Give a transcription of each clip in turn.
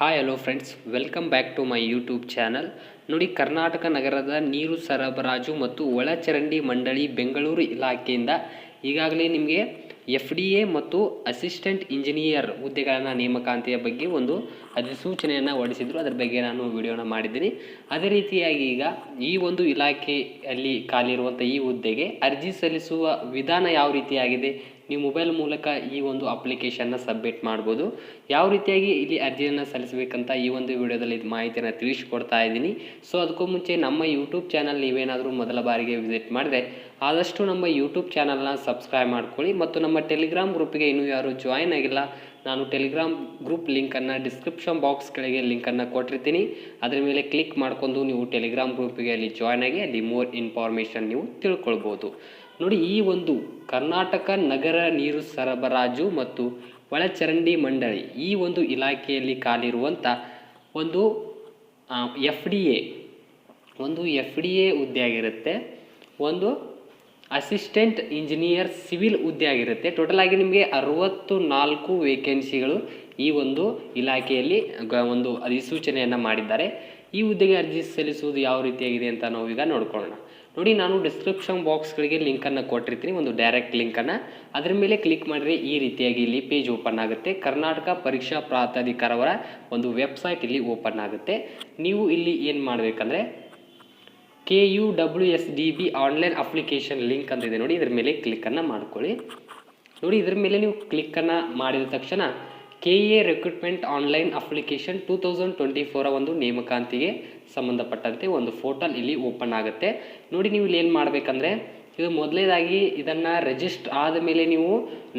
Hi hello friends welcome back to my YouTube channel ನೋಡಿ, ಕರ್ನಾಟಕ ನಗರದ ನೀರು ಸರಬರಾಜು ಮತ್ತು ಒಳಚರಂಡಿ ಮಂಡಳಿ ಬೆಂಗಳೂರು ಇಲಾಖೆಯಿಂದ ಈಗಾಗಲೇ ನಿಮಗೆ ಎಫ್ ಡಿ ಎ ಮತ್ತು ಅಸಿಸ್ಟೆಂಟ್ ಇಂಜಿನಿಯರ್ ಹುದ್ದೆಗಳನ್ನು ನೇಮಕಾತಿಯ ಬಗ್ಗೆ ಒಂದು ಅಧಿಸೂಚನೆಯನ್ನು ಹೊರಡಿಸಿದ್ರು. ಅದರ ಬಗ್ಗೆ ನಾನು ವಿಡಿಯೋನ ಮಾಡಿದ್ದೀನಿ. ಅದೇ ರೀತಿಯಾಗಿ ಈಗ ಈ ಒಂದು ಇಲಾಖೆಯಲ್ಲಿ ಖಾಲಿ ಇರುವಂಥ ಈ ಹುದ್ದೆಗೆ ಅರ್ಜಿ ಸಲ್ಲಿಸುವ ವಿಧಾನ ಯಾವ ರೀತಿಯಾಗಿದೆ? ನೀವು ಮೊಬೈಲ್ ಮೂಲಕ ಈ ಒಂದು ಅಪ್ಲಿಕೇಶನ್ನ ಸಬ್ಮಿಟ್ ಮಾಡ್ಬೋದು. ಯಾವ ರೀತಿಯಾಗಿ ಇಲ್ಲಿ ಅರ್ಜಿಯನ್ನು ಸಲ್ಲಿಸಬೇಕಂತ ಈ ಒಂದು ವಿಡಿಯೋದಲ್ಲಿ ಮಾಹಿತಿಯನ್ನು ತಿಳಿಸ್ಕೊಡ್ತಾ ಇದ್ದೀನಿ. ಸೊ ಅದಕ್ಕೂ ಮುಂಚೆ ನಮ್ಮ ಯೂಟ್ಯೂಬ್ ಚಾನಲ್ ನೀವೇನಾದರೂ ಮೊದಲ ಬಾರಿಗೆ ವಿಸಿಟ್ ಮಾಡಿದ್ರೆ ಆದಷ್ಟು ನಮ್ಮ ಯೂಟ್ಯೂಬ್ ಚಾನಲ್ನ ಸಬ್ಸ್ಕ್ರೈಬ್ ಮಾಡ್ಕೊಳ್ಳಿ ಮತ್ತು ನಮ್ಮ ಟೆಲಿಗ್ರಾಮ್ ಗ್ರೂಪಿಗೆ ಇನ್ನೂ ಯಾರು ಜಾಯಿನ್ ಆಗಿಲ್ಲ, ನಾನು ಟೆಲಿಗ್ರಾಮ್ ಗ್ರೂಪ್ ಲಿಂಕನ್ನು ಡಿಸ್ಕ್ರಿಪ್ಷನ್ ಬಾಕ್ಸ್ ಕೆಳಗೆ ಲಿಂಕನ್ನು ಕೊಟ್ಟಿರ್ತೀನಿ. ಅದರ ಮೇಲೆ ಕ್ಲಿಕ್ ಮಾಡಿಕೊಂಡು ನೀವು ಟೆಲಿಗ್ರಾಮ್ ಗ್ರೂಪಿಗೆ ಅಲ್ಲಿ ಜಾಯ್ನ್ ಆಗಿ ಅಲ್ಲಿ ಮೋರ್ ಇನ್ಫಾರ್ಮೇಷನ್ ನೀವು ತಿಳ್ಕೊಳ್ಬೋದು. ನೋಡಿ, ಈ ಒಂದು ಕರ್ನಾಟಕ ನಗರ ನೀರು ಸರಬರಾಜು ಮತ್ತು ಒಳಚರಂಡಿ ಮಂಡಳಿ ಈ ಒಂದು ಇಲಾಖೆಯಲ್ಲಿ ಕಾಲಿರುವಂಥ ಒಂದು ಎಫ್ ಡಿ ಎ ಒಂದು ಎಫ್ ಡಿ ಎ ಹುದ್ದೆ ಆಗಿರುತ್ತೆ ಒಂದು ಅಸಿಸ್ಟೆಂಟ್ ಇಂಜಿನಿಯರ್ ಸಿವಿಲ್ ಹುದ್ದೆ ಆಗಿರುತ್ತೆ. ಟೋಟಲ್ ಆಗಿ ನಿಮಗೆ ಅರುವತ್ತು ನಾಲ್ಕು ವೇಕೆನ್ಸಿಗಳು ಈ ಒಂದು ಇಲಾಖೆಯಲ್ಲಿ ಒಂದು ಅಧಿಸೂಚನೆಯನ್ನು ಮಾಡಿದ್ದಾರೆ. ಈ ಹುದ್ದೆಗೆ ಅರ್ಜಿ ಸಲ್ಲಿಸುವುದು ಯಾವ ರೀತಿಯಾಗಿದೆ ಅಂತ ನಾವು ಈಗ ನೋಡ್ಕೊಳ್ಳೋಣ. ನೋಡಿ, ನಾನು ಡಿಸ್ಕ್ರಿಪ್ಷನ್ ಬಾಕ್ಸ್ಗಳಿಗೆ ಲಿಂಕನ್ನು ಕೊಟ್ಟಿರ್ತೀನಿ. ಒಂದು ಡೈರೆಕ್ಟ್ ಲಿಂಕನ್ನು. ಅದರ ಮೇಲೆ ಕ್ಲಿಕ್ ಮಾಡಿದರೆ ಈ ರೀತಿಯಾಗಿ ಇಲ್ಲಿ ಪೇಜ್ ಓಪನ್ ಆಗುತ್ತೆ. ಕರ್ನಾಟಕ ಪರೀಕ್ಷಾ ಪ್ರಾಧಿಕಾರವರ ಒಂದು ವೆಬ್ಸೈಟ್ ಇಲ್ಲಿ ಓಪನ್ ಆಗುತ್ತೆ. ನೀವು ಇಲ್ಲಿ ಏನು ಮಾಡಬೇಕಂದ್ರೆ K U W S D B online application link ಅಂತ ಇದೆ. ನೋಡಿ, ಇದ್ರ ಮೇಲೆ ಕ್ಲಿಕ್ಕನ್ನು ಮಾಡ್ಕೊಳ್ಳಿ. ನೋಡಿ, ಇದ್ರ ಮೇಲೆ ನೀವು ಕ್ಲಿಕ್ಕನ್ನು ಮಾಡಿದ ತಕ್ಷಣ K A recruitment online application two thousand twenty four ಒಂದು ನೇಮಕಾಂತಿಗೆ ಸಂಬಂಧಪಟ್ಟಂತೆ ಒಂದು ಫೋಟಲ್ ಇಲ್ಲಿ ಓಪನ್ ಆಗುತ್ತೆ. ನೋಡಿ, ನೀವು ಇಲ್ಲಿ ಏನು ಮಾಡಬೇಕಂದ್ರೆ ಇದು ಮೊದಲೇದಾಗಿ ಇದನ್ನು ರಿಜಿಸ್ಟರ್ ಆದ ಮೇಲೆ ನೀವು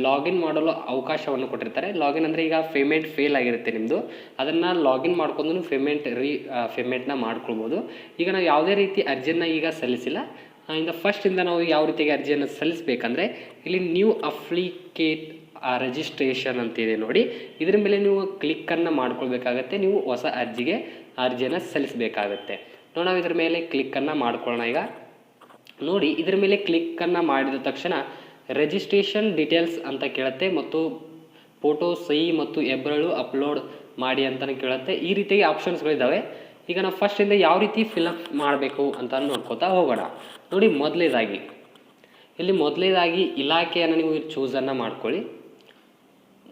ಲಾಗಿನ್ ಮಾಡಲು ಅವಕಾಶವನ್ನು ಕೊಟ್ಟಿರ್ತಾರೆ. ಲಾಗಿನ್ ಅಂದರೆ ಈಗ ಪೇಮೆಂಟ್ ಫೇಲ್ ಆಗಿರುತ್ತೆ ನಿಮ್ಮದು ಅದನ್ನು ಲಾಗಿನ್ ಮಾಡ್ಕೊಂಡು ಪೇಮೆಂಟ್ ರೀ ಪೇಮೆಂಟ್ನ ಮಾಡ್ಕೊಳ್ಬೋದು. ಈಗ ನಾವು ಯಾವುದೇ ರೀತಿ ಅರ್ಜಿಯನ್ನು ಈಗ ಸಲ್ಲಿಸಿಲ್ಲ. ಇಂದ ಫಸ್ಟಿಂದ ನಾವು ಯಾವ ರೀತಿಯಾಗಿ ಅರ್ಜಿಯನ್ನು ಸಲ್ಲಿಸಬೇಕಂದ್ರೆ ಇಲ್ಲಿ ನ್ಯೂ ಅಪ್ಲಿಕೇಟ್ ರಿಜಿಸ್ಟ್ರೇಷನ್ ಅಂತಿದೆ ನೋಡಿ. ಇದರ ಮೇಲೆ ನೀವು ಕ್ಲಿಕ್ಕನ್ನು ಮಾಡ್ಕೊಳ್ಬೇಕಾಗತ್ತೆ. ನೀವು ಹೊಸ ಅರ್ಜಿಗೆ ಅರ್ಜಿಯನ್ನು ಸಲ್ಲಿಸಬೇಕಾಗತ್ತೆ. ನೋಡಿ ನಾವು ಇದ್ರ ಮೇಲೆ ಕ್ಲಿಕ್ಕನ್ನು ಮಾಡ್ಕೊಳ್ಳೋಣ ಈಗ. ನೋಡಿ, ಇದರ ಮೇಲೆ ಕ್ಲಿಕ್ಕನ್ನು ಮಾಡಿದ ತಕ್ಷಣ ರಿಜಿಸ್ಟ್ರೇಷನ್ ಡೀಟೇಲ್ಸ್ ಅಂತ ಕೇಳುತ್ತೆ ಮತ್ತು ಫೋಟೋ ಸಹಿ ಮತ್ತು ಹೆಬ್ಬರಳು ಅಪ್ಲೋಡ್ ಮಾಡಿ ಅಂತಲೇ ಕೇಳುತ್ತೆ. ಈ ರೀತಿಯಾಗಿ ಆಪ್ಷನ್ಸ್ಗಳಿದ್ದಾವೆ ಈಗ ನಾವು ಫಸ್ಟಿಂದ ಯಾವ ರೀತಿ ಫಿಲಪ್ ಮಾಡಬೇಕು ಅಂತ ನೋಡ್ಕೋತಾ ಹೋಗೋಣ. ನೋಡಿ, ಮೊದಲೇದಾಗಿ. ಇಲ್ಲಿ ಮೊದಲೇದಾಗಿ ಇಲಾಖೆಯನ್ನು ನೀವು ಚೂಸನ್ನು ಮಾಡ್ಕೊಳ್ಳಿ.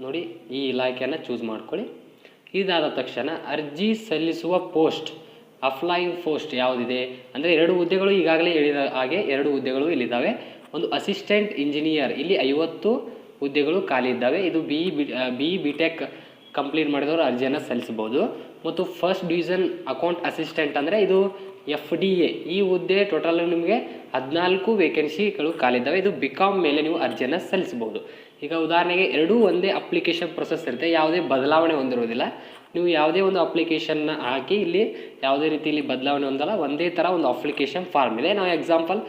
ನೋಡಿ, ಈ ಇಲಾಖೆಯನ್ನು ಚೂಸ್ ಮಾಡ್ಕೊಳ್ಳಿ. ಇದಾದ ತಕ್ಷಣ ಅರ್ಜಿ ಸಲ್ಲಿಸುವ ಪೋಸ್ಟ್ ಅಫ್ಲೈನ್ ಪೋಸ್ಟ್ ಯಾವುದಿದೆ? ಅಂದರೆ ಎರಡು ಹುದ್ದೆಗಳು ಈಗಾಗಲೇ ಹೇಳಿದ ಹಾಗೆ ಎರಡು ಹುದ್ದೆಗಳು ಇಲ್ಲಿದ್ದಾವೆ ಒಂದು ಅಸಿಸ್ಟೆಂಟ್ ಇಂಜಿನಿಯರ್ ಇಲ್ಲಿ ಐವತ್ತು ಹುದ್ದೆಗಳು ಖಾಲಿ ಇದ್ದಾವೆ. ಇದು B B B tech complete ಮಾಡಿದವರು ಅರ್ಜಿಯನ್ನು ಸಲ್ಲಿಸಬಹುದು. ಮತ್ತು ಫಸ್ಟ್ ಡಿವಿಷನ್ ಅಕೌಂಟ್ ಅಸಿಸ್ಟೆಂಟ್ ಅಂದರೆ ಇದು ಎಫ್ ಡಿ ಎ ಈ ಹುದ್ದೆ ಟೋಟಲ್ ನಿಮಗೆ ಹದಿನಾಲ್ಕು ವೇಕೆನ್ಸಿಗಳು ಖಾಲಿದ್ದಾವೆ ಇದು ಬಿ ಕಾಮ್ ಮೇಲೆ ನೀವು ಅರ್ಜಿಯನ್ನು ಸಲ್ಲಿಸಬಹುದು. ಈಗ ಉದಾಹರಣೆಗೆ ಎರಡೂ ಒಂದೇ ಅಪ್ಲಿಕೇಶನ್ ಪ್ರೊಸೆಸ್ ಇರುತ್ತೆ. ಯಾವುದೇ ಬದಲಾವಣೆ ಹೊಂದಿರೋದಿಲ್ಲ ನೀವು ಯಾವುದೇ ಒಂದು ಅಪ್ಲಿಕೇಶನ್ನ ಹಾಕಿ ಇಲ್ಲಿ ಯಾವುದೇ ರೀತಿ ಇಲ್ಲಿ ಬದಲಾವಣೆ ಹೊಂದಲ್ಲ, ಒಂದೇ ಥರ ಒಂದು ಅಪ್ಲಿಕೇಶನ್ ಫಾರ್ಮ್ ಇದೆ. ನಾವು example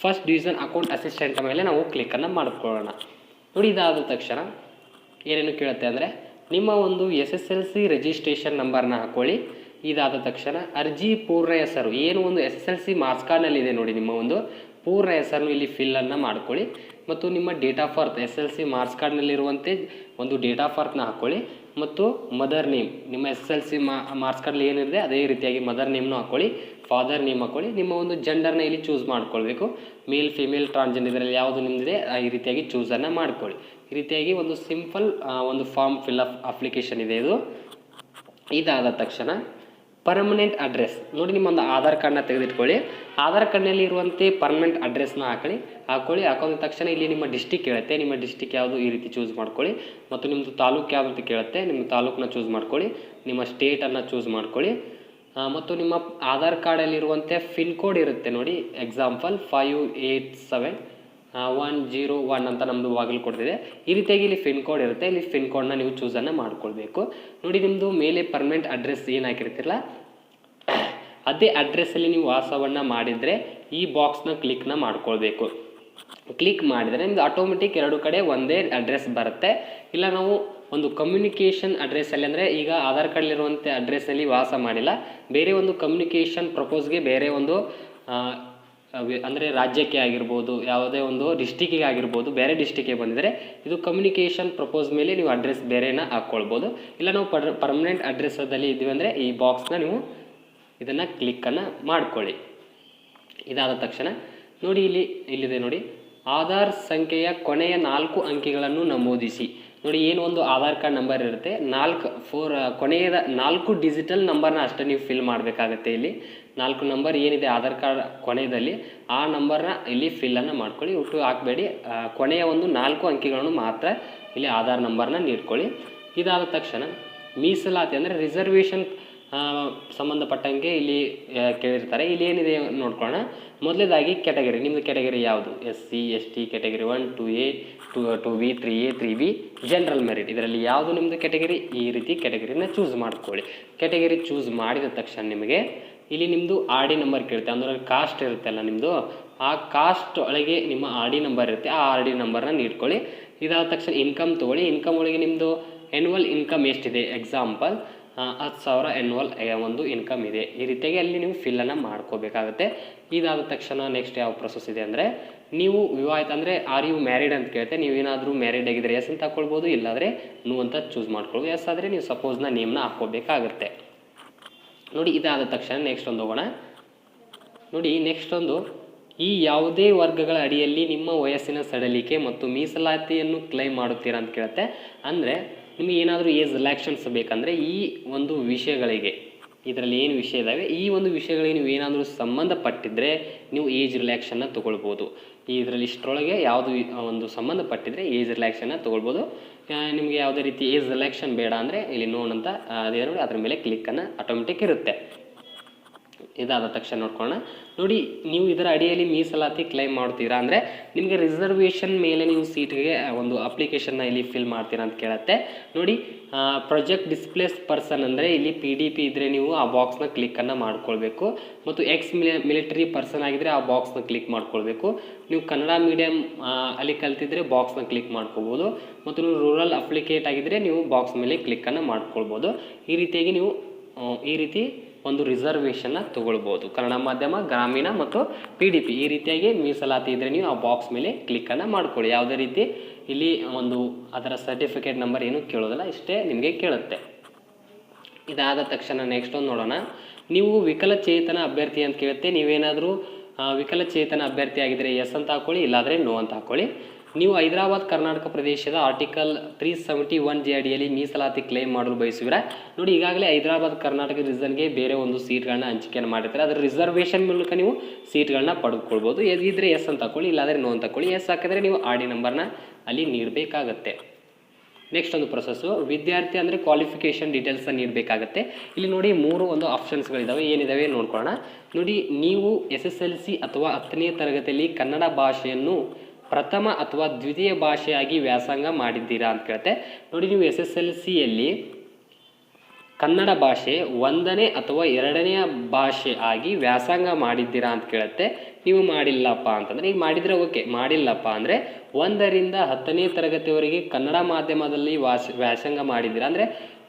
first division account assistant ಮೇಲೆ ನಾವು ಕ್ಲಿಕ್ಕನ್ನು ಮಾಡಿಕೊಳ್ಳೋಣ. ನೋಡಿ ಇದಾದ ತಕ್ಷಣ ಏನೇನು ಕೇಳುತ್ತೆ ಅಂದರೆ, ನಿಮ್ಮ ಒಂದು S S L C registration ನಂಬರ್ನ ಹಾಕೊಳ್ಳಿ. ಇದಾದ ತಕ್ಷಣ ಅರ್ಜಿ ಪೂರ್ಣ ಹೆಸರು, ಏನು ಒಂದು S S L C marks ಕಾರ್ಡ್ನಲ್ಲಿದೆ ನೋಡಿ ನಿಮ್ಮ ಒಂದು ಪೂರ್ಣ ಹೆಸರನ್ನು ಇಲ್ಲಿ ಫಿಲ್ಲನ್ನು ಮಾಡ್ಕೊಳ್ಳಿ. ಮತ್ತು ನಿಮ್ಮ date of birth S L C marks ಕಾರ್ಡ್ನಲ್ಲಿರುವಂತೆ ಒಂದು ಡೇಟ್ ಆಫ್ ಬರ್ತ್ನ ಹಾಕ್ಕೊಳ್ಳಿ ಮತ್ತು ಮದರ್ ನೇಮ್ ನಿಮ್ಮ ಎಸ್ ಎಲ್ ಸಿ ಮಾರ್ಕ್ಸ್ ಕಾರ್ಡಲ್ಲಿ ಏನಿದೆ, ಅದೇ ರೀತಿಯಾಗಿ ಮದರ್ ನೇಮ್ನು ಹಾಕ್ಕೊಳ್ಳಿ ಫಾದರ್ ನೇಮ್ ಹಾಕ್ಕೊಳ್ಳಿ ನಿಮ್ಮ ಒಂದು ಜೆಂಡರ್ನ ಇಲ್ಲಿ ಚೂಸ್ ಮಾಡ್ಕೊಳ್ಬೇಕು. ಮೇಲ್ ಫಿಮೇಲ್ ಟ್ರಾನ್ಸ್ಜೆಂಡರ್ ಇದರಲ್ಲಿ ಯಾವುದು ನಿಮ್ಮದಿದೆ ಈ ರೀತಿಯಾಗಿ ಚೂಸನ್ನು ಮಾಡ್ಕೊಳ್ಳಿ. ಈ ರೀತಿಯಾಗಿ ಒಂದು ಸಿಂಪಲ್ ಒಂದು ಫಾರ್ಮ್ ಫಿಲ್ ಅಪ್ ಅಪ್ಲಿಕೇಶನ್ ಇದೆ ಇದು. ಇದಾದ ತಕ್ಷಣ ಪರ್ಮನೆಂಟ್ ಅಡ್ರೆಸ್ ನೋಡಿ ನಿಮ್ಮ ಒಂದು ಆಧಾರ್ ಕಾರ್ಡ್ನ ತೆಗೆದಿಟ್ಕೊಳ್ಳಿ. ಆಧಾರ್ ಕಾರ್ಡ್ನಲ್ಲಿ ಇರುವಂತೆ ಪರ್ಮನೆಂಟ್ ಅಡ್ರೆಸ್ನ ಹಾಕೊಳ್ಳಿ ಹಾಕೊಳ್ಳಿ. ಹಾಕೊಂಡ ತಕ್ಷಣ ಇಲ್ಲಿ ನಿಮ್ಮ ಡಿಸ್ಟಿಕ್ ಕೇಳುತ್ತೆ. ನಿಮ್ಮ ಡಿಸ್ಟಿಕ್ ಯಾವುದು ಈ ರೀತಿ ಚೂಸ್ ಮಾಡ್ಕೊಳ್ಳಿ. ಮತ್ತು ನಿಮ್ಮದು ತಾಲೂಕು ಯಾವುದು ಅಂತ ಕೇಳುತ್ತೆ. ನಿಮ್ಮ ತಾಲೂಕನ್ನ ಚೂಸ್ ಮಾಡ್ಕೊಳ್ಳಿ. ನಿಮ್ಮ ಸ್ಟೇಟನ್ನು ಚೂಸ್ ಮಾಡ್ಕೊಳ್ಳಿ. ಮತ್ತು ನಿಮ್ಮ ಆಧಾರ್ ಕಾರ್ಡಲ್ಲಿರುವಂತೆ ಪಿನ್ ಕೋಡ್ ಇರುತ್ತೆ ನೋಡಿ. Example five eight seven one zero one ಅಂತ ನಮ್ಮದು ಬಾಗಿಲು ಕೊಡ್ತಿದೆ. ಈ ರೀತಿಯಾಗಿ ಇಲ್ಲಿ ಪಿನ್ ಕೋಡ್ ಇರುತ್ತೆ. ಇಲ್ಲಿ ಪಿನ್ ಕೋಡ್ನ ನೀವು ಚೂಸನ್ನು ಮಾಡ್ಕೊಳ್ಬೇಕು. ನೋಡಿ ನಿಮ್ಮದು ಮೇಲೆ ಪರ್ಮನೆಂಟ್ ಅಡ್ರೆಸ್ ಏನು ಅದೇ ಅಡ್ರೆಸ್ಸಲ್ಲಿ ನೀವು ವಾಸವನ್ನು ಮಾಡಿದರೆ ಈ ಬಾಕ್ಸ್ನ ಕ್ಲಿಕ್ನ ಮಾಡ್ಕೊಳ್ಬೇಕು. ಕ್ಲಿಕ್ ಮಾಡಿದರೆ ನಿಮ್ದು ಆಟೋಮೆಟಿಕ್ ಎರಡು ಕಡೆ ಒಂದೇ ಅಡ್ರೆಸ್ ಬರುತ್ತೆ. ಇಲ್ಲ ನಾವು ಒಂದು ಕಮ್ಯುನಿಕೇಷನ್ ಅಡ್ರೆಸ್ಸಲ್ಲಿ ಅಂದರೆ ಈಗ ಆಧಾರ್ ಕಾರ್ಡಲ್ಲಿರುವಂಥ ಅಡ್ರೆಸ್ಸಲ್ಲಿ ವಾಸ ಮಾಡಿಲ್ಲ. ಬೇರೆ ಒಂದು ಕಮ್ಯುನಿಕೇಷನ್ ಪ್ರಪೋಸ್ಗೆ ಬೇರೆ ಒಂದು ಅಂದರೆ ರಾಜ್ಯಕ್ಕೆ ಆಗಿರ್ಬೋದು, ಯಾವುದೇ ಒಂದು ಡಿಸ್ಟಿಕ್ಕಿಗೆ ಆಗಿರ್ಬೋದು, ಬೇರೆ ಡಿಸ್ಟಿಕ್ಗೆ ಬಂದಿದ್ರೆ ಇದು ಕಮ್ಯುನಿಕೇಷನ್ ಪ್ರಪೋಸ್ ಮೇಲೆ ನೀವು ಅಡ್ರೆಸ್ ಬೇರೆನ ಹಾಕ್ಕೊಳ್ಬೋದು. ಇಲ್ಲ ನಾವು ಪರ್ ಪರ್ಮನೆಂಟ್ ಅಡ್ರೆಸ್ಸಲ್ಲಿ ಇದ್ದೀವಿ ಅಂದರೆ ಈ ಬಾಕ್ಸ್ನ ನೀವು ಇದನ್ನು ಕ್ಲಿಕ್ಕನ್ನು ಮಾಡ್ಕೊಳ್ಳಿ. ಇದಾದ ತಕ್ಷಣ ನೋಡಿ ಇಲ್ಲಿ, ಇಲ್ಲಿದೆ ನೋಡಿ. ಆಧಾರ್ ಸಂಖ್ಯೆಯ ಕೊನೆಯ ನಾಲ್ಕು ಅಂಕಿಗಳನ್ನು ನಮೂದಿಸಿ. ನೋಡಿ ಏನು ಒಂದು ಆಧಾರ್ ಕಾರ್ಡ್ ನಂಬರ್ ಇರುತ್ತೆ. ನಾಲ್ಕು, ಫೋರ್, ಕೊನೆಯದ ನಾಲ್ಕು ಡಿಜಿಟಲ್ ನಂಬರ್ನ ಅಷ್ಟೇ ನೀವು ಫಿಲ್ ಮಾಡಬೇಕಾಗತ್ತೆ ಇಲ್ಲಿ. ನಾಲ್ಕು ನಂಬರ್ ಏನಿದೆ ಆಧಾರ್ ಕಾರ್ಡ್ ಕೊನೆಯದಲ್ಲಿ, ಆ ನಂಬರ್ನ ಇಲ್ಲಿ ಫಿಲ್ಲನ್ನು ಮಾಡ್ಕೊಳ್ಳಿ. ಒಟ್ಟು ಹಾಕಬೇಡಿ ಕೊನೆಯ ಒಂದು ನಾಲ್ಕು ಅಂಕಿಗಳನ್ನು ಮಾತ್ರ ಇಲ್ಲಿ ಆಧಾರ್ ನಂಬರ್ನ ನೀಡ್ಕೊಳ್ಳಿ. ಇದಾದ ತಕ್ಷಣ ಮೀಸಲಾತಿ ಅಂದರೆ ರಿಸರ್ವೇಷನ್ ಸಂಬಂಧಪಟ್ಟಂಗೆ ಇಲ್ಲಿ ಕೇಳಿರ್ತಾರೆ. ಇಲ್ಲಿ ಏನಿದೆ ನೋಡ್ಕೊಳ್ಳೋಣ. ಮೊದಲೇದಾಗಿ ಕ್ಯಾಟಗರಿ ನಿಮ್ಮದು ಕ್ಯಾಟಗರಿ ಯಾವುದು? S C S T category one two A two two B three A three B general merit ಇದರಲ್ಲಿ ಯಾವುದು ನಿಮ್ಮದು ಕ್ಯಾಟಗರಿ ಈ ರೀತಿ ಕ್ಯಾಟಗರಿನ ಚೂಸ್ ಮಾಡ್ಕೊಳ್ಳಿ. ಕ್ಯಾಟಗರಿ ಚೂಸ್ ಮಾಡಿದ ತಕ್ಷಣ ನಿಮಗೆ ಇಲ್ಲಿ ನಿಮ್ಮದು ಆರ್ ಡಿ ನಂಬರ್ ಕೇಳುತ್ತೆ. ಅಂದರೆ ಕಾಸ್ಟ್ ಇರುತ್ತಲ್ಲ ನಿಮ್ಮದು ಆ ಕಾಸ್ಟ್ ಒಳಗೆ ನಿಮ್ಮ ಆರ್ ಡಿ ನಂಬರ್ ಇರುತ್ತೆ. ಆ ಆರ್ ಡಿ ನಂಬರ್ನ ನೀಡ್ಕೊಳ್ಳಿ. ಇದಾದ ತಕ್ಷಣ ಇನ್ಕಮ್ ತೊಗೊಳ್ಳಿ. ಇನ್ಕಮ್ ಒಳಗೆ ನಿಮ್ಮದು ಎನ್ಯುವಲ್ ಇನ್ಕಮ್ ಎಷ್ಟಿದೆ? ಎಕ್ಸಾಂಪಲ್ ಹತ್ತು ಸಾವಿರ ಎನ್ವಲ್ ಒಂದು ಇನ್ಕಮ್ ಇದೆ. ಈ ರೀತಿಯಾಗಿ ಅಲ್ಲಿ ನೀವು ಫಿಲ್ಲನ್ನು ಮಾಡ್ಕೋಬೇಕಾಗುತ್ತೆ. ಇದಾದ ತಕ್ಷಣ ನೆಕ್ಸ್ಟ್ ಯಾವ ಪ್ರೊಸೆಸ್ ಇದೆ ಅಂದರೆ, ನೀವು ವಿವಾಹಿತ ಅಂದರೆ ಆರ್ ಯು ಮ್ಯಾರಿಡ್ ಅಂತ ಕೇಳುತ್ತೆ ನೀವೇನಾದರೂ ಮ್ಯಾರಿಡ್ ಆಗಿದ್ರೆ ಎಸ್ ಅಂತ ಹಾಕ್ಕೊಳ್ಬೋದು ಇಲ್ಲಾದರೆ ನೂ ಅಂತ ಚೂಸ್ ಮಾಡ್ಕೊಳ್ಬೋದು. ಎಸ್ ಆದರೆ ನೀವು ಸಪೋಸ್ನ ನೇಮ್ನ ಹಾಕ್ಕೋಬೇಕಾಗುತ್ತೆ. ನೋಡಿ, ಇದಾದ ತಕ್ಷಣ ನೆಕ್ಸ್ಟ್ ಒಂದು ಹೋಗೋಣ. ನೋಡಿ ನೆಕ್ಸ್ಟ್ ಒಂದು, ಈ ಯಾವುದೇ ವರ್ಗಗಳ ಅಡಿಯಲ್ಲಿ ನಿಮ್ಮ ವಯಸ್ಸಿನ ಸಡಲಿಕೆ ಮತ್ತು ಮೀಸಲಾತಿಯನ್ನು ಕ್ಲೈಮ್ ಮಾಡುತ್ತೀರಾ ಅಂತ ಕೇಳುತ್ತೆ ಅಂದರೆ ನಿಮಗೆ ಏನಾದರೂ ಏಜ್ ರಿಲ್ಯಾಕ್ಷನ್ಸ್ ಬೇಕಂದರೆ ಈ ಒಂದು ವಿಷಯಗಳಿಗೆ, ಇದರಲ್ಲಿ ಏನು ವಿಷಯ ಇದ್ದಾವೆ ಈ ಒಂದು ವಿಷಯಗಳಿಗೆ ನೀವು ಏನಾದರೂ ಸಂಬಂಧಪಟ್ಟಿದ್ದರೆ ನೀವು ಏಜ್ ರಿಲ್ಯಾಕ್ಷನ್ನ ತೊಗೊಳ್ಬೋದು. ಇದರಲ್ಲಿ ಇಷ್ಟರೊಳಗೆ ಯಾವುದು ಒಂದು ಸಂಬಂಧಪಟ್ಟಿದ್ದರೆ ಏಜ್ ರಿಲ್ಯಾಕ್ಷನ್ನ ತೊಗೊಳ್ಬೋದು. ನಿಮಗೆ ಯಾವುದೇ ರೀತಿ ಏಜ್ ರಿಲ್ಯಾಕ್ಷನ್ ಬೇಡ ಅಂದರೆ ಇಲ್ಲಿ ನೋನ್ ಅಂತ ಅದೇನು ಅದ್ರ ಮೇಲೆ ಕ್ಲಿಕ್ಕನ್ನು ಆಟೋಮೆಟಿಕ್ ಇರುತ್ತೆ. ಇದಾದ ತಕ್ಷಣ ನೋಡ್ಕೊಳ್ಳೋಣ. ನೋಡಿ, ನೀವು ಇದರ ಅಡಿಯಲ್ಲಿ ಮೀಸಲಾತಿ ಕ್ಲೈಮ್ ಮಾಡ್ತೀರಾ ಅಂದರೆ ನಿಮಗೆ ರಿಸರ್ವೇಷನ್ ಮೇಲೆ ನೀವು ಸೀಟ್ಗೆ ಒಂದು ಅಪ್ಲಿಕೇಶನ್ನ ಇಲ್ಲಿ ಫಿಲ್ ಮಾಡ್ತೀರಾ ಅಂತ ಕೇಳುತ್ತೆ. ನೋಡಿ ಪ್ರೊಜೆಕ್ಟ್ ಡಿಸ್ಪ್ಲೇಸ್ ಪರ್ಸನ್ ಅಂದರೆ ಇಲ್ಲಿ ಪಿ ಡಿ ಪಿ ಇದ್ದರೆ ನೀವು ಆ ಬಾಕ್ಸ್ನ ಕ್ಲಿಕ್ಕನ್ನು ಮಾಡ್ಕೊಳ್ಬೇಕು. ಮತ್ತು ಎಕ್ಸ್ ಮಿಲಿಟರಿ ಪರ್ಸನ್ ಆಗಿದ್ದರೆ ಆ ಬಾಕ್ಸ್ನ ಕ್ಲಿಕ್ ಮಾಡ್ಕೊಳ್ಬೇಕು. ನೀವು ಕನ್ನಡ ಮೀಡಿಯಮ್ ಅಲ್ಲಿ ಕಲ್ತಿದ್ರೆ ಬಾಕ್ಸ್ನ ಕ್ಲಿಕ್ ಮಾಡ್ಕೋಬೋದು ಮತ್ತು ನೀವು ರೂರಲ್ ಅಪ್ಲಿಕೇಟ್ ಆಗಿದ್ದರೆ ನೀವು ಬಾಕ್ಸ್ ಮೇಲೆ ಕ್ಲಿಕ್ಕನ್ನು ಮಾಡ್ಕೊಳ್ಬೋದು. ಈ ರೀತಿಯಾಗಿ ನೀವು ಈ ರೀತಿ ಒಂದು ರಿಸರ್ವೇಷನ್ನ ತೊಗೊಳ್ಬೋದು. ಕನ್ನಡ ಮಾಧ್ಯಮ, ಗ್ರಾಮೀಣ ಮತ್ತು ಪಿ ಡಿ ಪಿ ಈ ರೀತಿಯಾಗಿ ಮೀಸಲಾತಿ ಇದ್ದರೆ ನೀವು ಆ ಬಾಕ್ಸ್ ಮೇಲೆ ಕ್ಲಿಕ್ಕನ್ನು ಮಾಡ್ಕೊಳ್ಳಿ. ಯಾವುದೇ ರೀತಿ ಇಲ್ಲಿ ಒಂದು ಅದರ ಸರ್ಟಿಫಿಕೇಟ್ ನಂಬರ್ ಏನು ಕೇಳೋದಿಲ್ಲ, ಇಷ್ಟೇ ನಿಮಗೆ ಕೇಳುತ್ತೆ. ಇದಾದ ತಕ್ಷಣ ನೆಕ್ಸ್ಟ್ ಒಂದು ನೋಡೋಣ. ನೀವು ವಿಕಲಚೇತನ ಅಭ್ಯರ್ಥಿ ಅಂತ ಕೇಳುತ್ತೆ. ನೀವೇನಾದರೂ ವಿಕಲಚೇತನ ಅಭ್ಯರ್ಥಿ ಆಗಿದ್ದರೆ ಎಸ್ ಅಂತ ಹಾಕೊಳ್ಳಿ, ಇಲ್ಲಾದರೆ ನೋ ಅಂತ ಹಾಕೊಳ್ಳಿ. ನೀವು ಹೈದರಾಬಾದ್ ಕರ್ನಾಟಕ ಪ್ರದೇಶದ article three seventy one J ಅಡಿಯಲ್ಲಿ ಮೀಸಲಾತಿ ಕ್ಲೇಮ್ ಮಾಡಲು ಬಯಸುವಿರ? ನೋಡಿ, ಈಗಾಗಲೇ ಹೈದರಾಬಾದ್ ಕರ್ನಾಟಕ ರೀಸನ್ಗೆ ಬೇರೆ ಒಂದು ಸೀಟ್ಗಳನ್ನ ಹಂಚಿಕೆಯನ್ನು ಮಾಡಿರ್ತಾರೆ. ಅದರ ರಿಸರ್ವೇಷನ್ ಮೂಲಕ ನೀವು ಸೀಟ್ಗಳನ್ನ ಪಡೆದುಕೊಳ್ಬೋದು ಇದ್ರೆ ಎಸ್ ಅಂತ ಹಾಕೊಳ್ಳಿ ಇಲ್ಲಾಂದರೆ ನೋ ಅಂತ ಹಾಕೊಳ್ಳಿ ಎಸ್ ಹಾಕಿದ್ರೆ ನೀವು ಆರ್ ಡಿ ನಂಬರ್ನ ಅಲ್ಲಿ ನೀಡಬೇಕಾಗತ್ತೆ. ನೆಕ್ಸ್ಟ್ ಒಂದು ಪ್ರೊಸೆಸ್ಸು ವಿದ್ಯಾರ್ಥಿ ಅಂದರೆ ಕ್ವಾಲಿಫಿಕೇಷನ್ ಡೀಟೇಲ್ಸನ್ನು ನೀಡಬೇಕಾಗತ್ತೆ. ಇಲ್ಲಿ ನೋಡಿ ಮೂರು ಒಂದು ಆಪ್ಷನ್ಸ್ಗಳಿದ್ದಾವೆ ಏನಿದ್ದಾವೆ ನೋಡ್ಕೊಳ್ಳೋಣ. ನೋಡಿ, ನೀವು ಎಸ್ ಎಸ್ ಎಲ್ ಸಿ ಅಥವಾ ಹತ್ತನೇ ತರಗತಿಯಲ್ಲಿ ಕನ್ನಡ ಭಾಷೆಯನ್ನು ಪ್ರಥಮ ಅಥವಾ ದ್ವಿತೀಯ ಭಾಷೆಯಾಗಿ ವ್ಯಾಸಂಗ ಮಾಡಿದ್ದೀರಾ ಅಂತ ಕೇಳುತ್ತೆ ನೋಡಿ ನೀವು ಎಸ್ ಎಸ್ ಎಲ್ ಸಿಯಲ್ಲಿ ಕನ್ನಡ ಭಾಷೆ ಒಂದನೇ ಅಥವಾ ಎರಡನೆಯ ಭಾಷೆ ಆಗಿ ವ್ಯಾಸಂಗ ಮಾಡಿದ್ದೀರಾ ಅಂತ ಕೇಳುತ್ತೆ ನೀವು ಮಾಡಿಲ್ಲಪ್ಪ ಅಂತಂದರೆ ಈಗ ಮಾಡಿದರೆ ಓಕೆ, ಮಾಡಿಲ್ಲಪ್ಪ ಅಂದರೆ ಒಂದರಿಂದ ಹತ್ತನೇ ತರಗತಿವರೆಗೆ ಕನ್ನಡ ಮಾಧ್ಯಮದಲ್ಲಿ ವಾಸ, ವ್ಯಾಸಂಗ ಮಾಡಿದ್ದೀರಾ ಅಂದರೆ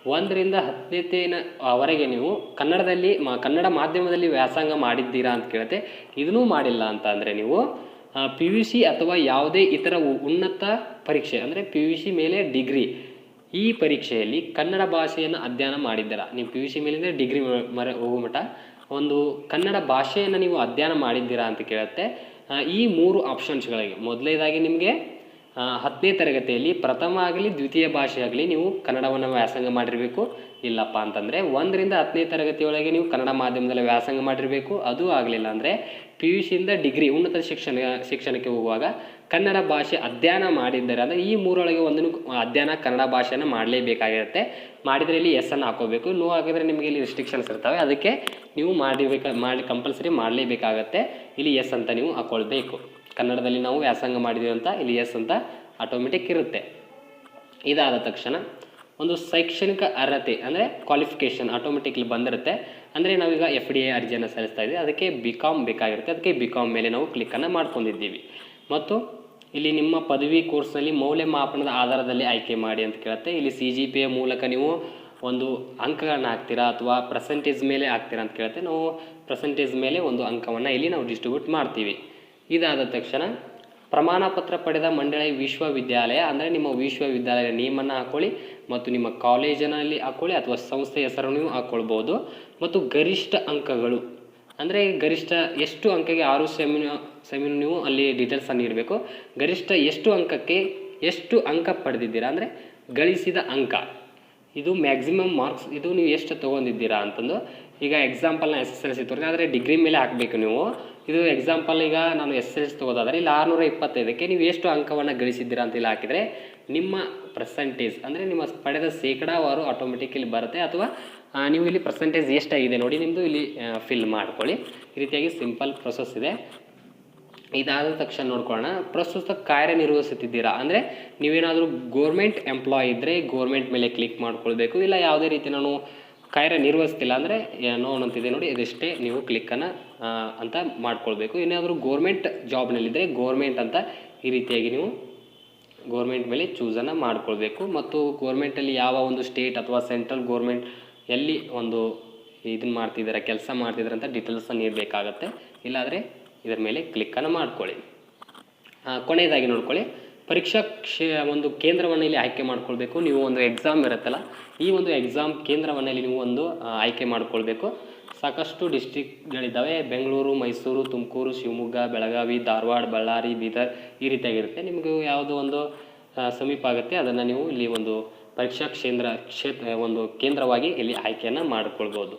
ಒಂದರಿಂದ ಹತ್ತನೇತೇನ ಅವರೆಗೆ ನೀವು ಕನ್ನಡದಲ್ಲಿ ಮಾ, ಕನ್ನಡ ಮಾಧ್ಯಮದಲ್ಲಿ ವ್ಯಾಸಂಗ ಮಾಡಿದ್ದೀರಾ ಅಂತ ಕೇಳುತ್ತೆ ಇದನ್ನೂ ಮಾಡಿಲ್ಲ ಅಂತ ನೀವು ಪಿ ಯು ಸಿ ಅಥವಾ ಯಾವುದೇ ಇತರ ಉನ್ನತ ಪರೀಕ್ಷೆ, ಅಂದರೆ ಪಿ ಯು ಸಿ ಮೇಲೆ ಡಿಗ್ರಿ, ಈ ಪರೀಕ್ಷೆಯಲ್ಲಿ ಕನ್ನಡ ಭಾಷೆಯನ್ನು ಅಧ್ಯಯನ ಮಾಡಿದ್ದೀರಾ? ನೀವು ಪಿ ಯು ಸಿ ಮೇಲಿಂದ ಡಿಗ್ರಿ ಮರ ಹೋಗೋ ಮಠ, ಒಂದು ಕನ್ನಡ ಭಾಷೆಯನ್ನು ನೀವು ಅಧ್ಯಯನ ಮಾಡಿದ್ದೀರಾ ಅಂತ ಕೇಳುತ್ತೆ. ಈ ಮೂರು ಆಪ್ಷನ್ಸ್ಗಳಿಗೆ ಮೊದಲನೇದಾಗಿ ನಿಮಗೆ ಹತ್ತನೇ ತರಗತಿಯಲ್ಲಿ ಪ್ರಥಮ ಆಗಲಿ ದ್ವಿತೀಯ ಭಾಷೆ ಆಗಲಿ ನೀವು ಕನ್ನಡವನ್ನು ವ್ಯಾಸಂಗ ಮಾಡಿರಬೇಕು. ಇಲ್ಲಪ್ಪ ಅಂತಂದರೆ ಒಂದರಿಂದ ಹತ್ತನೇ ತರಗತಿಯೊಳಗೆ ನೀವು ಕನ್ನಡ ಮಾಧ್ಯಮದಲ್ಲಿ ವ್ಯಾಸಂಗ ಮಾಡಿರಬೇಕು. ಅದು ಆಗಲಿಲ್ಲ ಅಂದರೆ ಪಿ ಯು ಸಿಯಿಂದ ಡಿಗ್ರಿ ಉನ್ನತ ಶಿಕ್ಷಣ, ಶಿಕ್ಷಣಕ್ಕೆ ಹೋಗುವಾಗ ಕನ್ನಡ ಭಾಷೆ ಅಧ್ಯಯನ ಮಾಡಿದ್ದಾರೆ ಅಂದರೆ ಈ ಮೂರೊಳಗೆ ಒಂದನ್ನು ಅಧ್ಯಯನ ಕನ್ನಡ ಭಾಷೆಯನ್ನು ಮಾಡಲೇಬೇಕಾಗಿರುತ್ತೆ. ಮಾಡಿದರೆ ಇಲ್ಲಿ ಎಸ್ ಅನ್ನು ಹಾಕೋಬೇಕು. ನೋ ಹಾಕಿದರೆ ನಿಮಗೆ ಇಲ್ಲಿ ರಿಸ್ಟ್ರಿಕ್ಷನ್ಸ್ ಇರ್ತವೆ. ಅದಕ್ಕೆ ನೀವು ಮಾಡಿಬೇಕ ಮಾಡಿ ಕಂಪಲ್ಸರಿ ಮಾಡಲೇಬೇಕಾಗತ್ತೆ. ಇಲ್ಲಿ ಎಸ್ ಅಂತ ನೀವು ಹಾಕ್ಕೊಳ್ಬೇಕು ಕನ್ನಡದಲ್ಲಿ ನಾವು ವ್ಯಾಸಂಗ ಮಾಡಿದ್ದೀವಿ ಅಂತ ಇಲ್ಲಿ ಎಸ್ ಅಂತ ಆಟೋಮೆಟಿಕ್ ಇರುತ್ತೆ. ಇದಾದ ತಕ್ಷಣ ಒಂದು ಶೈಕ್ಷಣಿಕ ಅರ್ಹತೆ ಅಂದರೆ ಕ್ವಾಲಿಫಿಕೇಷನ್ ಆಟೋಮೆಟಿಕ್ಲಿ ಬಂದಿರುತ್ತೆ. ಅಂದರೆ ನಾವೀಗ ಎಫ್ ಡಿ ಎ ಅರ್ಜಿಯನ್ನು ಸಲ್ಲಿಸ್ತಾ ಇದ್ದೀವಿ. ಅದಕ್ಕೆ ಬಿ ಕಾಮ್ ಬೇಕಾಗಿರುತ್ತೆ. ಅದಕ್ಕೆ ಬಿ ಕಾಮ್ ಮೇಲೆ ನಾವು ಕ್ಲಿಕ್ಕನ್ನು ಮಾಡ್ಕೊಂಡಿದ್ದೀವಿ. ಮತ್ತು ಇಲ್ಲಿ ನಿಮ್ಮ ಪದವಿ ಕೋರ್ಸ್ನಲ್ಲಿ ಮೌಲ್ಯಮಾಪನದ ಆಧಾರದಲ್ಲಿ ಆಯ್ಕೆ ಮಾಡಿ ಅಂತ ಕೇಳುತ್ತೆ. ಇಲ್ಲಿ ಸಿ ಜಿ ಪಿ ಎ ಮೂಲಕ ನೀವು ಒಂದು ಅಂಕಗಳನ್ನ ಹಾಕ್ತೀರಾ ಅಥವಾ ಪರ್ಸೆಂಟೇಜ್ ಮೇಲೆ ಹಾಕ್ತೀರಾ ಅಂತ ಕೇಳುತ್ತೆ. ನಾವು ಪರ್ಸೆಂಟೇಜ್ ಮೇಲೆ ಒಂದು ಅಂಕವನ್ನು ಇಲ್ಲಿ ನಾವು ಡಿಸ್ಟ್ರಿಬ್ಯೂಟ್ ಮಾಡ್ತೀವಿ. ಇದಾದ ತಕ್ಷಣ ಪ್ರಮಾಣ ಪತ್ರ ಪಡೆದ ಮಂಡಳಿ ವಿಶ್ವವಿದ್ಯಾಲಯ, ಅಂದರೆ ನಿಮ್ಮ ವಿಶ್ವವಿದ್ಯಾಲಯ ನೇಮನ್ನು ಹಾಕ್ಕೊಳ್ಳಿ ಮತ್ತು ನಿಮ್ಮ ಕಾಲೇಜಿನಲ್ಲಿ ಹಾಕ್ಕೊಳ್ಳಿ ಅಥವಾ ಸಂಸ್ಥೆ ಹೆಸರನ್ನು ಹಾಕ್ಕೊಳ್ಬೋದು ಮತ್ತು ಗರಿಷ್ಠ ಅಂಕಗಳು, ಅಂದರೆ ಗರಿಷ್ಠ ಎಷ್ಟು ಅಂಕಕ್ಕೆ ಆರು ಸೆಮಿನ ಸೆಮಿನ ನೀವು ಅಲ್ಲಿ ಡೀಟೇಲ್ಸನ್ನು ನೀಡಬೇಕು ಗರಿಷ್ಠ ಎಷ್ಟು ಅಂಕಕ್ಕೆ ಎಷ್ಟು ಅಂಕ ಪಡೆದಿದ್ದೀರಾ, ಅಂದರೆ ಗಳಿಸಿದ ಅಂಕ. ಇದು ಮ್ಯಾಕ್ಸಿಮಮ್ ಮಾರ್ಕ್ಸ್ ಇದು ನೀವು ಎಷ್ಟು ತೊಗೊಂಡಿದ್ದೀರಾ ಅಂತಂದು ಈಗ ಎಕ್ಸಾಂಪಲ್ನ ಎಸ್ ಎಸ್ ಎಲ್ ಸಿ ತೋರಿಸಿ. ಆದರೆ ಡಿಗ್ರಿ ಮೇಲೆ ಹಾಕಬೇಕು ನೀವು. ಇದು ಎಕ್ಸಾಂಪಲ್ ಈಗ ನಾನು ಎಸ್ ಎಲ್ ಸಿ ತಗೋದಾದರೆ ಇಲ್ಲಿ ಆರುನೂರ ಇಪ್ಪತ್ತೈದಕ್ಕೆ ನೀವು ಎಷ್ಟು ಅಂಕವನ್ನು ಗಳಿಸಿದ್ದೀರಾ ಅಂತ ಇಲ್ಲಿ ಹಾಕಿದರೆ ನಿಮ್ಮ ಪರ್ಸೆಂಟೇಜ್ ಅಂದರೆ ನಿಮ್ಮ ಪಡೆದ ಶೇಕಡಾವಾರು ಆಟೋಮೆಟಿಕಲಿ ಬರುತ್ತೆ. ಅಥವಾ ನೀವು ಇಲ್ಲಿ ಪರ್ಸೆಂಟೇಜ್ ಎಷ್ಟಾಗಿದೆ ನೋಡಿ ನಿಮ್ಮದು ಇಲ್ಲಿ ಫಿಲ್ ಮಾಡ್ಕೊಳ್ಳಿ. ಈ ರೀತಿಯಾಗಿ ಸಿಂಪಲ್ ಪ್ರೊಸೆಸ್ ಇದೆ. ಇದಾದ ತಕ್ಷಣ ನೋಡ್ಕೊಳ್ಳೋಣ. ಪ್ರಸ್ತುತ ಕಾರ್ಯನಿರ್ವಹಿಸುತ್ತಿದ್ದೀರಾ? ಅಂದರೆ ನೀವೇನಾದರೂ ಗೋರ್ಮೆಂಟ್ ಎಂಪ್ಲಾಯ್ ಇದ್ದರೆ ಗೋರ್ಮೆಂಟ್ ಮೇಲೆ ಕ್ಲಿಕ್ ಮಾಡ್ಕೊಳ್ಬೇಕು. ಇಲ್ಲ ಯಾವುದೇ ರೀತಿ ನಾನು ಕಾರ್ಯನಿರ್ವಹಿಸ್ತಿಲ್ಲ ಅಂದರೆ ಏನೋ ಅಂತಿದೆ ನೋಡಿ, ಇದಷ್ಟೇ ನೀವು ಕ್ಲಿಕ್ಕನ್ನು ಅಂತ ಮಾಡ್ಕೊಳ್ಬೇಕು. ಏನಾದರೂ ಗೋರ್ಮೆಂಟ್ ಜಾಬ್ನಲ್ಲಿದ್ದರೆ ಗೋರ್ಮೆಂಟ್ ಅಂತ ಈ ರೀತಿಯಾಗಿ ನೀವು ಗೋರ್ಮೆಂಟ್ ಮೇಲೆ ಚೂಸನ್ನು ಮಾಡ್ಕೊಳ್ಬೇಕು. ಮತ್ತು ಗೋರ್ಮೆಂಟಲ್ಲಿ ಯಾವ ಒಂದು ಸ್ಟೇಟ್ ಅಥವಾ ಸೆಂಟ್ರಲ್ ಗೋರ್ಮೆಂಟ್ ಎಲ್ಲಿ ಒಂದು ಇದನ್ನು ಮಾಡ್ತಿದ್ದಾರೆ ಕೆಲಸ ಮಾಡ್ತಿದ್ದಾರೆ ಅಂತ ಡೀಟೇಲ್ಸನ್ನು ನೀಡಬೇಕಾಗತ್ತೆ. ಇಲ್ಲಾದರೆ ಇದರ ಮೇಲೆ ಕ್ಲಿಕ್ಕನ್ನು ಮಾಡ್ಕೊಳ್ಳಿ. ಕೊನೆಯದಾಗಿ ನೋಡ್ಕೊಳ್ಳಿ. ಪರೀಕ್ಷಾ ಕ್ಷೇ, ಒಂದು ಕೇಂದ್ರವನ್ನು ಇಲ್ಲಿ ಆಯ್ಕೆ ಮಾಡ್ಕೊಳ್ಬೇಕು. ನೀವು ಒಂದು ಎಕ್ಸಾಮ್ ಇರುತ್ತಲ್ಲ, ಈ ಒಂದು ಎಕ್ಸಾಮ್ ಕೇಂದ್ರವನ್ನು ಇಲ್ಲಿ ನೀವು ಒಂದು ಆಯ್ಕೆ ಮಾಡ್ಕೊಳ್ಬೇಕು. ಸಾಕಷ್ಟು ಡಿಸ್ಟಿಕ್ಗಳಿದ್ದಾವೆ ಬೆಂಗಳೂರು, ಮೈಸೂರು, ತುಮಕೂರು, ಶಿವಮೊಗ್ಗ, ಬೆಳಗಾವಿ, ಧಾರವಾಡ, ಬಳ್ಳಾರಿ, ಬೀದರ್ ಈ ರೀತಿಯಾಗಿರುತ್ತೆ. ನಿಮಗೆ ಯಾವುದೋ ಒಂದು ಸಮೀಪ ಆಗುತ್ತೆ. ಅದನ್ನು ನೀವು ಇಲ್ಲಿ ಒಂದು ಪರೀಕ್ಷಾ ಕೇಂದ್ರ ಕ್ಷೇತ್ರ ಒಂದು ಕೇಂದ್ರವಾಗಿ ಇಲ್ಲಿ ಆಯ್ಕೆಯನ್ನು ಮಾಡಿಕೊಳ್ಬೋದು.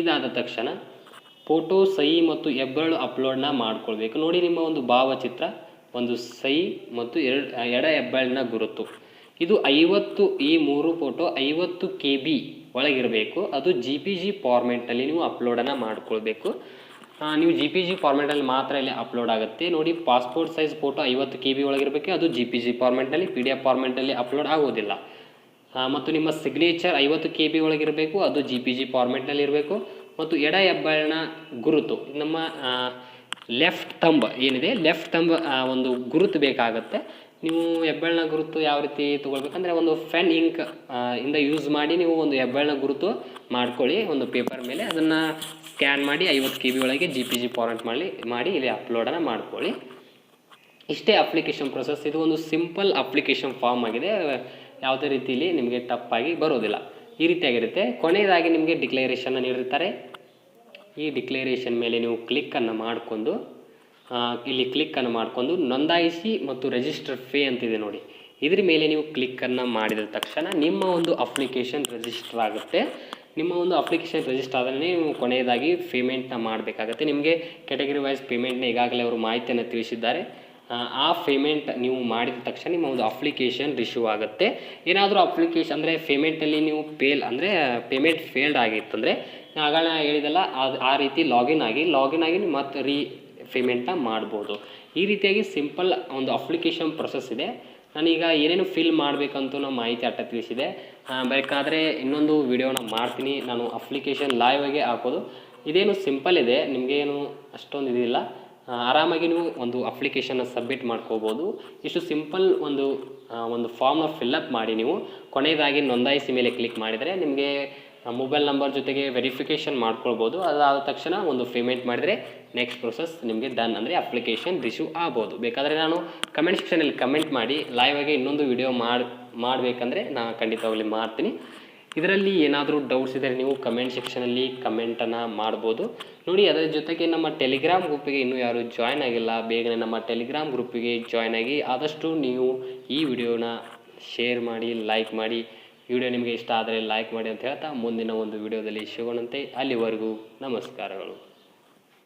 ಇದಾದ ತಕ್ಷಣ ಫೋಟೋ ಸಹಿ ಮತ್ತು ಹೆಬ್ಬೆರಳು ಅಪ್ಲೋಡ್ನ ಮಾಡ್ಕೊಳ್ಬೇಕು. ನೋಡಿ ನಿಮ್ಮ ಒಂದು ಭಾವಚಿತ್ರ. ಒಂದು ಸೈ ಮತ್ತು ಎರಡು ಎಡ ಹೆಬ್ಬಾಳಿನ ಗುರುತು. ಇದು ಐವತ್ತು ಈ ಮೂರು ಫೋಟೋ ಐವತ್ತು ಕೆ ಬಿ ಒಳಗಿರಬೇಕು. ಅದು ಜಿ ಪಿ ಜಿ ಫಾರ್ಮೆಟಲ್ಲಿ ನೀವು ಅಪ್ಲೋಡನ್ನು ಮಾಡ್ಕೊಳ್ಬೇಕು. ನೀವು ಜಿ ಪಿ ಜಿ ಫಾರ್ಮೆಟಲ್ಲಿ ಮಾತ್ರ ಇಲ್ಲಿ ಅಪ್ಲೋಡ್ ಆಗುತ್ತೆ. ನೋಡಿ ಪಾಸ್ಪೋರ್ಟ್ ಸೈಜ್ ಫೋಟೋ ಐವತ್ತು ಕೆ ಬಿ ಒಳಗಿರಬೇಕು. ಅದು ಜಿ ಪಿ ಜಿ ಫಾರ್ಮೆಟಲ್ಲಿ ಪಿ ಡಿ ಎಫ್ ಫಾರ್ಮೆಟಲ್ಲಿ ಅಪ್ಲೋಡ್ ಆಗೋದಿಲ್ಲ. ಮತ್ತು ನಿಮ್ಮ ಸಿಗ್ನೇಚರ್ ಐವತ್ತು ಕೆ ಬಿ ಒಳಗಿರಬೇಕು. ಅದು ಜಿ ಪಿ ಜಿ ಫಾರ್ಮೆಟ್ನಲ್ಲಿ ಇರಬೇಕು. ಮತ್ತು ಎಡ ಹೆಬ್ಬಾಳಿನ ಗುರುತು. ನಮ್ಮ ಲೆಫ್ಟ್ ತಂಬ್, ಏನಿದೆ? ಲೆಫ್ಟ್ ತಂಬ್ ಒಂದು ಗುರುತು ಬೇಕಾಗುತ್ತೆ. ನೀವು ಹೆಬ್ಬೆಳ್ನ ಗುರುತು ಯಾವ ರೀತಿ ತೊಗೊಳ್ಬೇಕಂದ್ರೆ ಒಂದು ಫೆನ್ ಇಂಕ್ ಇಂದ ಯೂಸ್ ಮಾಡಿ ನೀವು ಒಂದು ಹೆಬ್ಬೆಳ್ನ ಗುರುತು ಮಾಡ್ಕೊಳ್ಳಿ. ಒಂದು ಪೇಪರ್ ಮೇಲೆ ಅದನ್ನು ಸ್ಕ್ಯಾನ್ ಮಾಡಿ ಐವತ್ತು ಕೆ ಬಿ ಒಳಗೆ ಜಿ ಪಿ ಜಿ ಫಾರ್ಮೆಟ್ ಮಾಡಿ ಮಾಡಿ ಇಲ್ಲಿ ಅಪ್ಲೋಡನ್ನು ಮಾಡ್ಕೊಳ್ಳಿ. ಇಷ್ಟೇ ಅಪ್ಲಿಕೇಶನ್ ಪ್ರೊಸೆಸ್ ಇದು ಒಂದು ಸಿಂಪಲ್ ಅಪ್ಲಿಕೇಶನ್ ಫಾರ್ಮ್ ಆಗಿದೆ. ಯಾವುದೇ ರೀತಿಯಲ್ಲಿ ನಿಮಗೆ ಟಪ್ಪಾಗಿ ಬರೋದಿಲ್ಲ. ಈ ರೀತಿಯಾಗಿರುತ್ತೆ. ಕೊನೆಯದಾಗಿ ನಿಮಗೆ ಡಿಕ್ಲರೇಷನ್ನ ನೀಡಿರ್ತಾರೆ. ಈ ಡಿಕ್ಲೇರೇಷನ್ ಮೇಲೆ ನೀವು ಕ್ಲಿಕ್ಕನ್ನು ಮಾಡಿಕೊಂಡು ಇಲ್ಲಿ ಕ್ಲಿಕ್ಕನ್ನು ಮಾಡಿಕೊಂಡು ನೋಂದಾಯಿಸಿ ಮತ್ತು ರಿಜಿಸ್ಟರ್ ಫೇ ಅಂತಿದೆ ನೋಡಿ. ಇದ್ರ ಮೇಲೆ ನೀವು ಕ್ಲಿಕ್ಕನ್ನು ಮಾಡಿದ ತಕ್ಷಣ ನಿಮ್ಮ ಒಂದು ಅಪ್ಲಿಕೇಶನ್ ರಿಜಿಸ್ಟರ್ ಆಗುತ್ತೆ. ನಿಮ್ಮ ಒಂದು ಅಪ್ಲಿಕೇಶನ್ ರಿಜಿಸ್ಟರ್ ಆದ್ರೆ ನೀವು ಕೊನೆಯದಾಗಿ ಪೇಮೆಂಟ್ನ ಮಾಡಬೇಕಾಗತ್ತೆ. ನಿಮಗೆ ಕ್ಯಾಟಗರಿ ವೈಸ್ ಪೇಮೆಂಟ್ನ ಈಗಾಗಲೇ ಅವರು ಮಾಹಿತಿಯನ್ನು ತಿಳಿಸಿದ್ದಾರೆ. ಆ, ಪೇಮೆಂಟ್ ನೀವು ಮಾಡಿದ ತಕ್ಷಣ ನಿಮ್ಮ ಒಂದು ಅಪ್ಲಿಕೇಶನ್ ರಿಶ್ಯೂ ಆಗುತ್ತೆ. ಏನಾದರೂ ಅಪ್ಲಿಕೇಶನ್ ಅಂದರೆ ಪೇಮೆಂಟಲ್ಲಿ ನೀವು ಪೇಲ್ ಅಂದರೆ ಪೇಮೆಂಟ್ ಫೇಲ್ಡ್ ಆಗಿತ್ತಂದರೆ ಆಗಳ ಹೇಳಿದಲ್ಲ ಅದು ಆ ರೀತಿ ಲಾಗಿನ್ ಆಗಿ ಲಾಗಿನ್ ಆಗಿ ನೀವು ಮತ್ತೆ ರೀ ಪೇಮೆಂಟ್ನ ಮಾಡ್ಬೋದು. ಈ ರೀತಿಯಾಗಿ ಸಿಂಪಲ್ ಒಂದು ಅಪ್ಲಿಕೇಶನ್ ಪ್ರೊಸೆಸ್ ಇದೆ. ನಾನೀಗ ಏನೇನು ಫಿಲ್ ಮಾಡಬೇಕಂತೂ ನಮ್ಮ ಮಾಹಿತಿ ಅಟ್ಟ ತಿಳಿಸಿದೆ. ಬೇಕಾದರೆ ಇನ್ನೊಂದು ವಿಡಿಯೋನ ಮಾಡ್ತೀನಿ. ನಾನು ಅಪ್ಲಿಕೇಶನ್ ಲೈವ್ ಆಗಿ ಹಾಕೋದು. ಇದೇನು ಸಿಂಪಲ್ ಇದೆ. ನಿಮಗೇನು ಅಷ್ಟೊಂದು ಇದಿಲ್ಲ. ಆರಾಮಾಗಿ ನೀವು ಒಂದು ಅಪ್ಲಿಕೇಶನ್ನ ಸಬ್ಮಿಟ್ ಮಾಡ್ಕೋಬೋದು. ಇಷ್ಟು ಸಿಂಪಲ್ ಒಂದು ಒಂದು ಫಾರ್ಮ್ನ ಫಿಲ್ಲಪ್ ಮಾಡಿ ನೀವು. ಕೊನೆಯದಾಗಿ ನೋಂದಾಯಿಸಿ ಮೇಲೆ ಕ್ಲಿಕ್ ಮಾಡಿದರೆ ನಿಮಗೆ ಮೊಬೈಲ್ ನಂಬರ್ ಜೊತೆಗೆ ವೆರಿಫಿಕೇಷನ್ ಮಾಡ್ಕೊಳ್ಬೋದು. ಅದಾದ ತಕ್ಷಣ ಒಂದು ಪೇಮೆಂಟ್ ಮಾಡಿದರೆ ನೆಕ್ಸ್ಟ್ ಪ್ರೊಸೆಸ್ ನಿಮಗೆ ಡನ್ ಅಂದರೆ ಅಪ್ಲಿಕೇಶನ್ ರಿಸೀವ್ ಆಗ್ಬೋದು. ಬೇಕಾದರೆ ನಾನು ಕಮೆಂಟ್ ಸೆಕ್ಷನಲ್ಲಿ ಕಮೆಂಟ್ ಮಾಡಿ ಲೈವ್ ಆಗಿ ಇನ್ನೊಂದು ವಿಡಿಯೋ ಮಾಡಿ, ಮಾಡಬೇಕಂದ್ರೆ ನಾನು ಖಂಡಿತವಾಗಲಿ ಮಾಡ್ತೀನಿ. ಇದರಲ್ಲಿ ಏನಾದರೂ ಡೌಟ್ಸ್ ಇದ್ದರೆ ನೀವು ಕಮೆಂಟ್ ಸೆಕ್ಷನಲ್ಲಿ ಕಮೆಂಟನ್ನು ಮಾಡ್ಬೋದು. ನೋಡಿ, ಅದರ ಜೊತೆಗೆ ನಮ್ಮ ಟೆಲಿಗ್ರಾಮ್ ಗ್ರೂಪಿಗೆ ಇನ್ನೂ ಯಾರು ಜಾಯ್ನ್ ಆಗಿಲ್ಲ, ಬೇಗನೆ ನಮ್ಮ ಟೆಲಿಗ್ರಾಮ್ ಗ್ರೂಪಿಗೆ ಜಾಯ್ನ್ ಆಗಿ ಆದಷ್ಟು ನೀವು ಈ ವಿಡಿಯೋನ ಶೇರ್ ಮಾಡಿ ಲೈಕ್ ಮಾಡಿ. ವಿಡಿಯೋ ನಿಮಗೆ ಇಷ್ಟ ಆದರೆ ಲೈಕ್ ಮಾಡಿ ಅಂತ ಹೇಳ್ತಾ ಮುಂದಿನ ಒಂದು ವಿಡಿಯೋದಲ್ಲಿ ಸಿಗೋಣಂತೆ. ಅಲ್ಲಿವರೆಗೂ ನಮಸ್ಕಾರಗಳು.